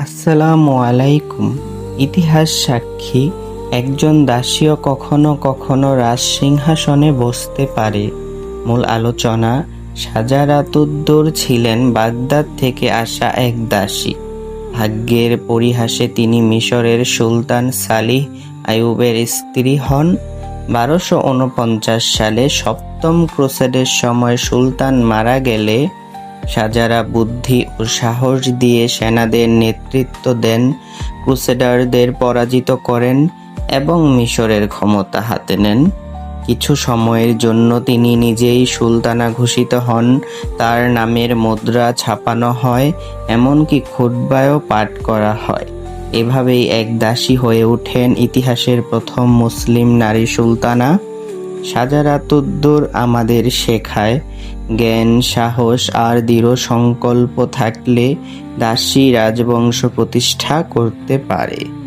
আসসালামু আলাইকুম। ইতিহাস সাক্ষী, একজন দাসীও কখনো কখনো রাজসিংহাসনে বসতে পারে। মূল আলোচনা, সাজারাতুদ্দৌর ছিলেন বাগদাদ থেকে আসা এক দাসী। ভাগ্যের পরিহাসে তিনি মিশরের সুলতান সালিহ আইয়ুবের স্ত্রী হন। বারোশো সালে সপ্তম ক্রোসেডের সময় সুলতান মারা গেলে সাজারা বুদ্ধি ও সাহস দিয়ে সেনাদের নেতৃত্ব দেন, ক্রুসেডারদের পরাজিত করেন এবং মিশরের ক্ষমতা হাতে নেন। কিছু সময়ের জন্য তিনি নিজেই সুলতানা ঘোষিত হন। তার নামের মুদ্রা ছাপানো হয়, এমনকি খুতবায়ও পাঠ করা হয়। এভাবেই এক দাসী হয়ে ওঠেন ইতিহাসের প্রথম মুসলিম নারী সুলতানা। সাজারাতুদ্দৌর আমাদের শেখায়। জ্ঞান সাহস আর দৃঢ় সংকল্প থাকলে দাসী রাজবংশ প্রতিষ্ঠা করতে পারে।